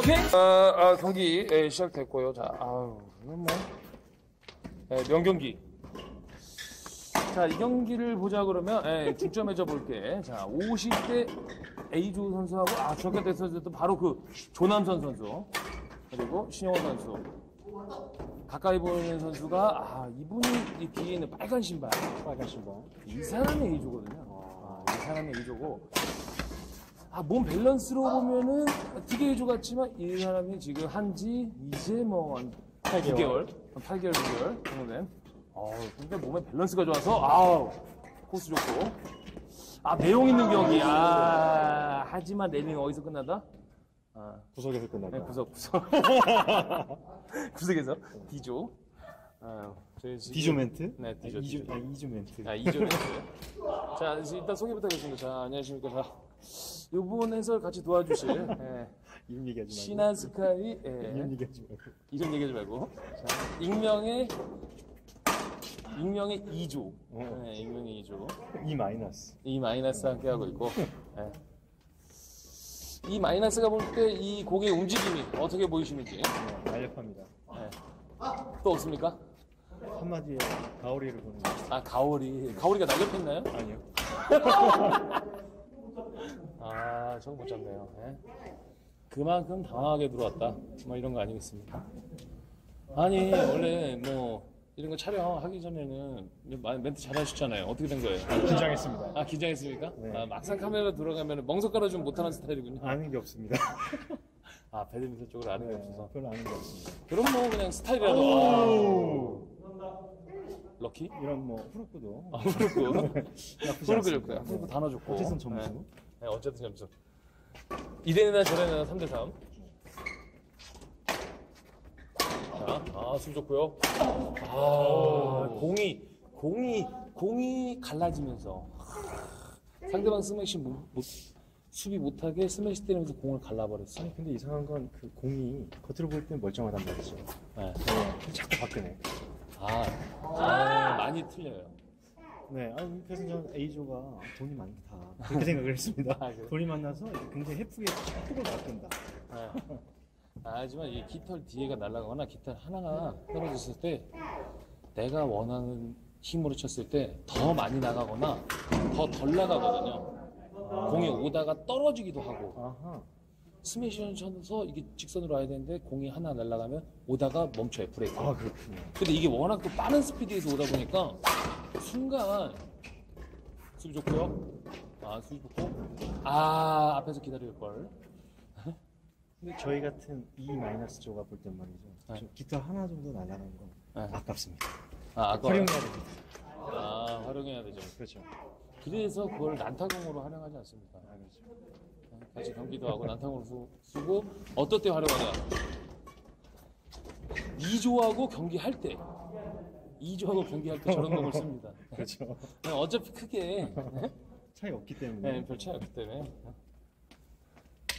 오케이. 아, 아, 경기 예, 시작됐고요. 자, 아우, 이건 뭐 예, 명경기. 자, 이 경기를 보자 그러면 예, 중점해져 볼게. 자, 50대 A조 선수하고 아, 중학교 때 선수도 바로 그 조남선 선수 그리고 신영원 선수. 가까이 보이는 선수가 아, 이분이 이 뒤에 있는 빨간 신발. 빨간 신발. 이 사람의 A조거든요. 아, 이 사람의 A조고. 아, 몸 밸런스로 보면은 되게 A조 같지만 이 사람이 지금 한지 이제 뭐, 한 9개월, 8개월, 9개월 정도 된. 어, 근데 몸의 밸런스가 좋아서, 아우, 코스 좋고. 아, 내용 있는 경기. 아, 하지만 내용이 어디서 끝난다? 아, 구석에서 끝나다. 네, 구석, 구석. 구석에서 D조. 아, 저희 지금- 디조 멘트? 네, 디조, 아, 이조, 디조. 아, 이조 멘트. 자, 이조 멘트. 자, 이제 일단 소개부터 하겠습니다. 자, 안녕하십니까. 자, 요번 해설 같이 도와주실, 예, 이름 얘기하지 말고. 신한 스카이, 예, 이름 얘기하지 말고. 이름 얘기하지 말고. 자, 익명의, 익명의 2조. 어. 예, 익명의 2조. 이 마이너스. 이 마이너스 함께 하고 있고. 예. 이 마이너스가 볼 때이 공의 움직임이 어떻게 보이시는지. 네, 날렵합니다. 예. 또 없습니까? 한마디에 가오리를 보는 거. 아, 가오리. 가오리가 날렵했나요? 아니요. 아, 저거 못 잡네요. 예. 그만큼 당황하게 들어왔다. 뭐 이런 거 아니겠습니까? 아니, 원래 뭐 이런 거 촬영하기 전에는 멘트 잘 하셨잖아요. 어떻게 된 거예요? 긴장했습니다. 아, 긴장했습니까? 네. 아, 막상 카메라 들어가면 멍석 깔아주면 못하는 스타일이군요. 아는 게 없습니다. 아, 배드민턴 쪽으로 아는 게 없어서. 별로 아는 게 없습니다. 그럼 뭐 그냥 스타일이라도. 아, 럭키? 이런 뭐 후루꾸도 아, 후르크 않습니다. 좋고요. 후르크 단어 좋고. 어쨌든 점수. 네. 네, 어쨌든 점수. 이래나 저래나 3대3. 자, 아, 숨 좋고요. 아, 공이, 공이, 공이 갈라지면서. 상대방 스매시 못, 못- 수비 못하게 스매시 때리면서 공을 갈라버렸어. 아니 근데 이상한 건 그 공이 겉으로 볼 때는 멀쩡하단 말이죠. 네. 네, 자꾸 바뀌네. 아, 아, 많이 틀려요. 네, 아, 그래서 저는 A조가 돈이 많다. 그렇게 생각을 했습니다. 아, 그래요? 돈이 많아서 굉장히 해프게 축복을 바꾼다. 네. 아, 하지만 이 깃털 뒤에가 날아가거나 깃털 하나가 떨어졌을 때 내가 원하는 힘으로 쳤을 때 더 많이 나가거나 더 덜 나가거든요. 공이 오다가 떨어지기도 하고 아하. 스매시를 쳐서 이게 직선으로 와야 되는데 공이 하나 날아가면 오다가 멈춰요 브레이크. 아, 그렇군요. 근데 이게 워낙 또 빠른 스피드에서 오다 보니까 순간 수비 좋고요. 아 수비 좋고 아 앞에서 기다릴 걸. 근데 저희 같은 E 마이너스 조가 볼 땐 말이죠. 네. 좀 깃털 하나 정도 날아가는 건 네. 아깝습니다. 아 아까 활용해야 됩니다. 아, 활용해야 되죠. 그렇죠. 그래서 그걸 난타공으로 활용하지 않습니다. 아, 그렇죠. 같이 경기도 하고 난타공으로 쓰- 쓰고 어떨 때 활용하냐? 2조하고 경기할 때 2조하고 경기할 때 저런 공을 씁니다. 그렇죠. 네, 어차피 크게. 차이 없기 때문에. 네, 별 차이 없기 때문에.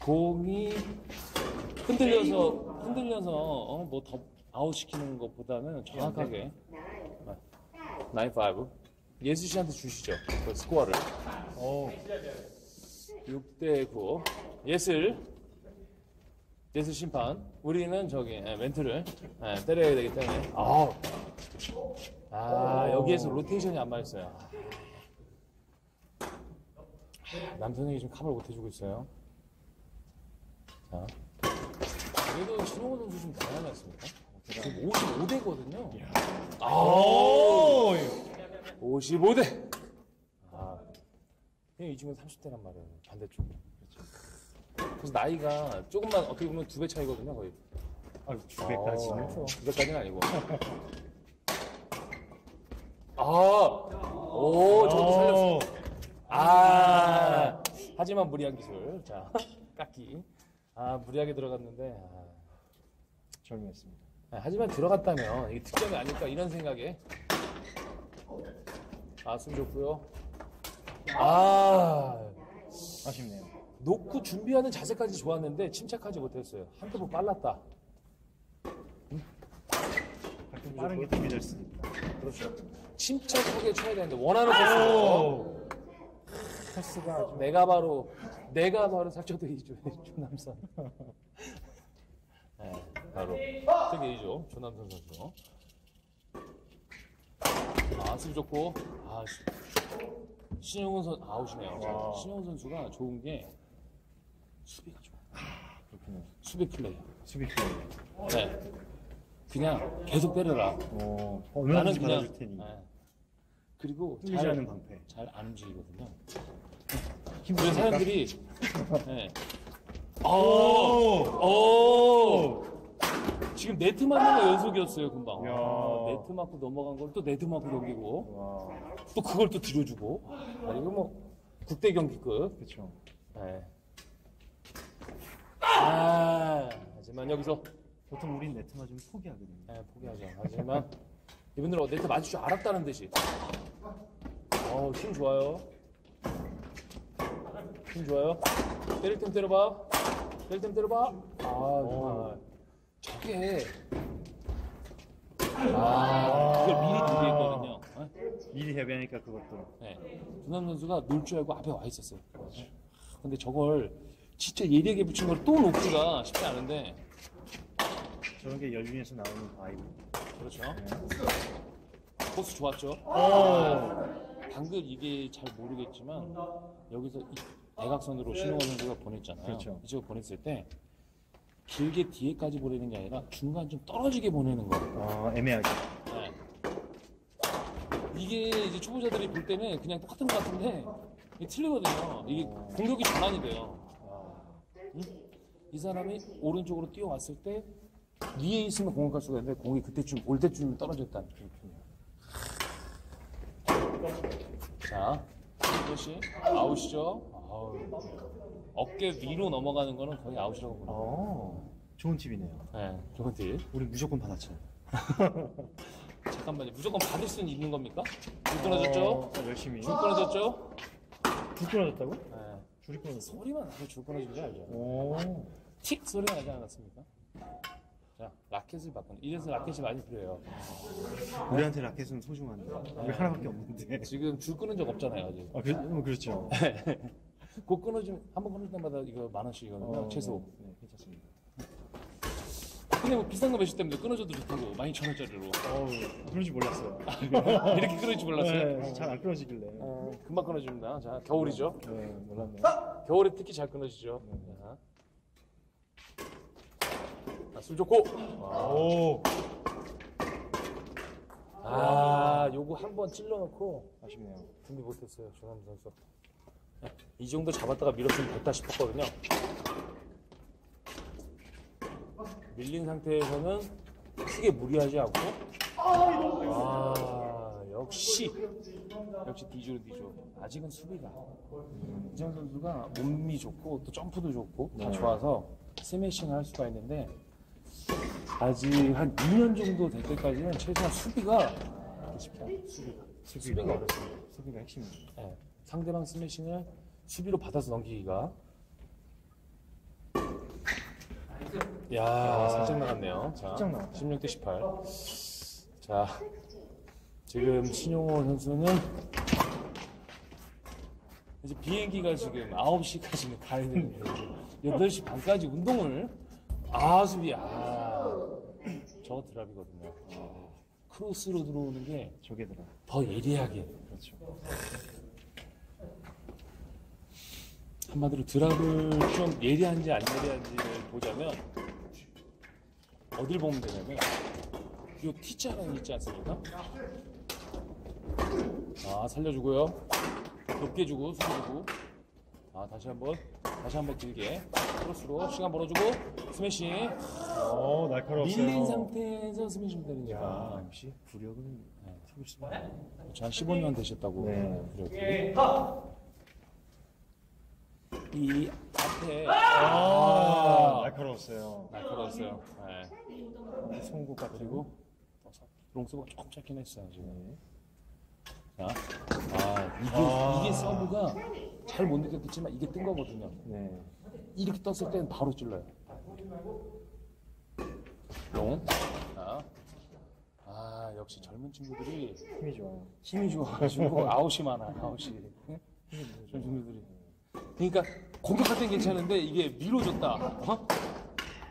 공이 흔들려서 흔들려서 어, 뭐더 아웃 시키는 것보다는 정확하게. 나인 파이브. 예수 씨한테 주시죠 그 스코어를. 오, 6대 9 예슬. 예슬 심판. 우리는 저기 예, 멘트를 예, 때려야 되기 때문에. 아, 아 여기에서 로테이션이 안 맞았어요. 아, 남선생이 지금 컵을 못 해주고 있어요. 자. 그래도 신홍호 선수 좀 대단하지 않습니까? 지금 55대거든요. 오! 55대. 아, 이 친구는 30대란 말이에요 반대쪽. 그래서 나이가 조금만 어떻게 보면 두 배 차이거든요 거의. 아, 두 배까지는. 어, 두 배까지는 아니고 아 오 저도 살렸어 오! 아 하지만 무리한 기술 자 깎기 아 무리하게 들어갔는데 아, 적용했습니다. 아, 하지만 들어갔다면 이게 득점이 아닐까 이런 생각에 아 숨 좋고요 아 아쉽네요. 놓고 준비하는 자세까지 좋았는데 침착하지 못했어요 한 템포 빨랐다 가끔 빠른 게 도움이 될 수 있다. 그렇죠 침착하게 쳐야 되는데 원하는 코스로 코스가 좀 내가 바로 내가 바로 살쪄도 이조 조남선 네, 바로 세게 A조 조남선 선수. 아, 수비 좋고, 아, 시- 신영훈 선 아웃이네요. 신영훈 선수가 좋은 게 수비가 좋아. 그렇군요. 수비 플레이. 수비 플레이. 네. 그냥 계속 때려라. 어, 얼마든지 받아줄 테니. 네. 그리고 않은 방패. 잘안 움직이거든요. 그래서 힘들니까. 사람들이 네. 오! 오! 지금 네트 맞는 거 연속이었어요, 금방. 야. 아, 네트 맞고 넘어간 걸 또 네트 맞고 넘기고, 와, 또 그걸 또 들어주고. 아, 이거 뭐, 국대 경기급. 그렇죠. 네. 아, 하지만 여기서 보통 우린 네트 맞으면 포기하거든요. 네, 포기하죠. 하지만 이분들은 네트 맞을 줄 알았다는 듯이. 어, 힘 좋아요. 힘 좋아요. 때릴 땐 때려봐. 때릴 땐 때려봐. 아, 정말. 저게. 아, 그걸 미리 준비했거든요. 네? 미리 해배하니까 그것도. 네. 두남 선수가 놀 줄 알고 앞에 와 있었어요. 근데 저걸 진짜 예리하게 붙인 걸 또 놓기가 쉽지 않은데. 저런 게 열중에서 나오는 바이브. 그렇죠. 네. 코스 좋았죠. 오! 방금 이게 잘 모르겠지만 여기서 이 대각선으로 신동원 선수가 보냈잖아요. 그렇죠. 이쪽으로 보냈을 때 길게 뒤에까지 보내는 게 아니라 중간 좀 떨어지게 보내는 거예요. 어, 애매하게. 네. 이게 이제 초보자들이 볼 때는 그냥 똑같은 것 같은데 이게 틀리거든요. 이게 공격이 전환이 돼요. 응? 이 사람이 오른쪽으로 뛰어왔을 때 위에 있으면 공격할 수가 있는데 공이 그때쯤 올 때쯤 떨어졌다는. 자, 이것이 아웃이죠. 아우. 어깨 위로 넘어가는 거는 거의 아웃이라고 보는 거예요. 어, 좋은 팁이네요. 네, 좋은 팁. 우리 무조건 받아쳐. 잠깐만요. 무조건 받을 수는 있는 겁니까? 줄 끊어졌죠? 어, 열심히. 줄 끊어졌죠? 불 끊어졌다고? 네. 줄이 끊어졌어. 소리만 나도 줄 끊어진 줄 알죠? 오. 틱 소리가 나지 않았습니까? 자, 라켓을 바꾸는. 이래서 라켓이 많이 필요해요. 우리한테 라켓은 소중한데. 우리 하나밖에 없는데. 지금 줄 끊은 적 없잖아요, 아직. 아, 그, 음, 그렇죠. 곧 끊어지면, 한 번 끊을 때마다 이거 만 원씩이거든요, 어, 최소. 네, 괜찮습니다. 근데 뭐 비싼 거 매실 때문에 끊어져도 좋다고, 12,000원짜리로. 어우, 그런지 몰랐어요. 이렇게 끊어질 줄 몰랐어요? 네, 잘안 끊어지길래. 어, 금방 끊어집니다. 자, 겨울이죠. 네, 몰랐네. 겨울에 특히 잘 끊어지죠. 자. 아, 술 좋고. 오, 아, 요거 한 번 찔러놓고 아쉽네요. 준비 못했어요, 조남 선수. 이 정도 잡았다가 밀었으면 됐다 싶었거든요. 밀린 상태에서는 크게 무리하지 않고. 아, 역시. 역시 디조로 디조. 아직은 수비가. 이정 선수가 몸이 좋고 또 점프도 좋고 다 네. 좋아서 스매싱을 할 수가 있는데 아직 한 2년 정도 될 때까지는 최소한 수비가 쉽지 않아요. 수비가. 수비가 어렵습니다. 수비가 핵심이죠. 예, 상대방 스매싱을 수비로 받아서 넘기기가 야 살짝 나갔네요. 자, 살짝 나갔다. 16대 18. 자, 지금 신용호 선수는 이제 비행기가 지금 9시까지는 가야 되는데 8시 반까지 운동을 아 수비 아 저거 드랍이거든요. 아, 크로스로 들어오는 게더 저게 들어. 예리하게 그렇죠. 한마디로 드랍을 좀 예리한지 안 예리한지를 보자면 어딜 보면 되냐면 요 T자랑 있지 않습니까? 아 살려주고요 높게 주고 수비 주고 아 다시 한번 다시 한번 길게 크로스로 시간 벌어주고 스매싱 오, 날카로웠어요. 밀린 상태에서 스매싱 때리니까 야, 역시 구력은 네. 한 15년 되셨다고 네. 그랬고 이 앞에 아, 아, 날카로웠어요. 날카로웠어요. 네. 송곳 같은 그리고 롱스가 조금 짧긴 했어요 지금. 네. 자, 아 이게 아. 이게 서브가 잘 못 느꼈겠지만 이게 뜬 거거든요. 네. 이렇게 떴을 때는 바로 찔러요. 롱. 자, 아 역시 젊은 친구들이 힘이 좋아요. 힘이 좋아가지고 아웃이 많아 아웃이. 응? 젊은 친구들이. 그러니까 공격할 땐 괜찮은데 이게 밀어줬다. 어?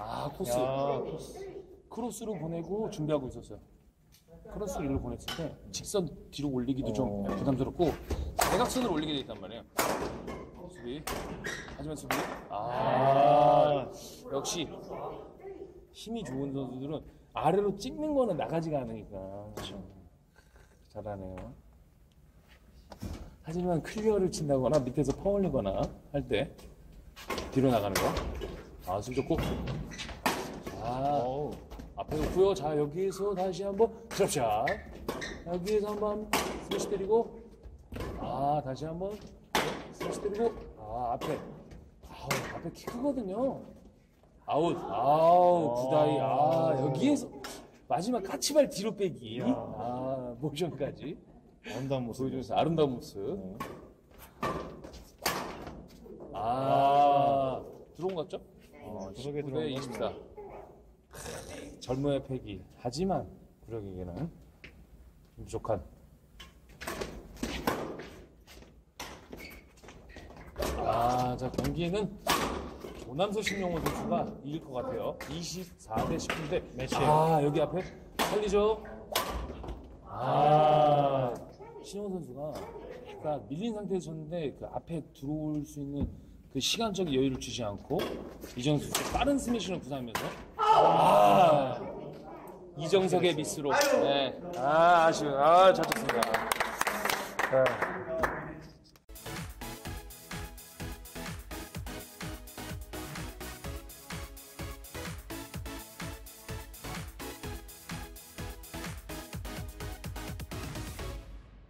아 아, 코스. 야. 크로스로 보내고 준비하고 있었어요. 크로스로 일로 보냈을 때 직선 뒤로 올리기도 좀 어. 부담스럽고 대각선으로 올리게 돼 있단 말이에요. 수비. 하지만 수비. 아, 아, 역시 힘이 좋은 선수들은 아래로 찍는 거는 나가지가 않으니까 잘하네요. 하지만 클리어를 친다거나 밑에서 퍼올리거나 할 때 뒤로 나가는 거. 아, 숨 좋고. 아, 어우. 앞에 놓고요. 자, 여기에서 다시 한번 드랍샷. 여기에서 한번 스매시 때리고. 아, 다시 한번 스매시 때리고. 아, 앞에. 아우, 앞에 키 크거든요. 아웃. 아우, 구다이. 아, 여기에서 마지막 까치발 뒤로 빼기. 아, 모션까지 아름다운 모습. 보여주면서 아름다운 모습. 네. 아, 들어온 것 같죠? 어, 19대 들어온 24. 젊음의 패기. 하지만 구력에게는 좀 부족한. 아, 자 경기에는 조남소 신용호 선수가 이길 것 같아요. 24대 19인데 매치예요. 아 여기 앞에 살리죠. 아 신용호 선수가 그러니까 밀린 상태에서 쳤는데 그 앞에 들어올 수 있는 그 시간적인 여유를 주지 않고 이정수 선수 빠른 스매시로 구사하면서 아 이정석의 미스로 네. 아 아쉬워 아 잘 쳤습니다. 자,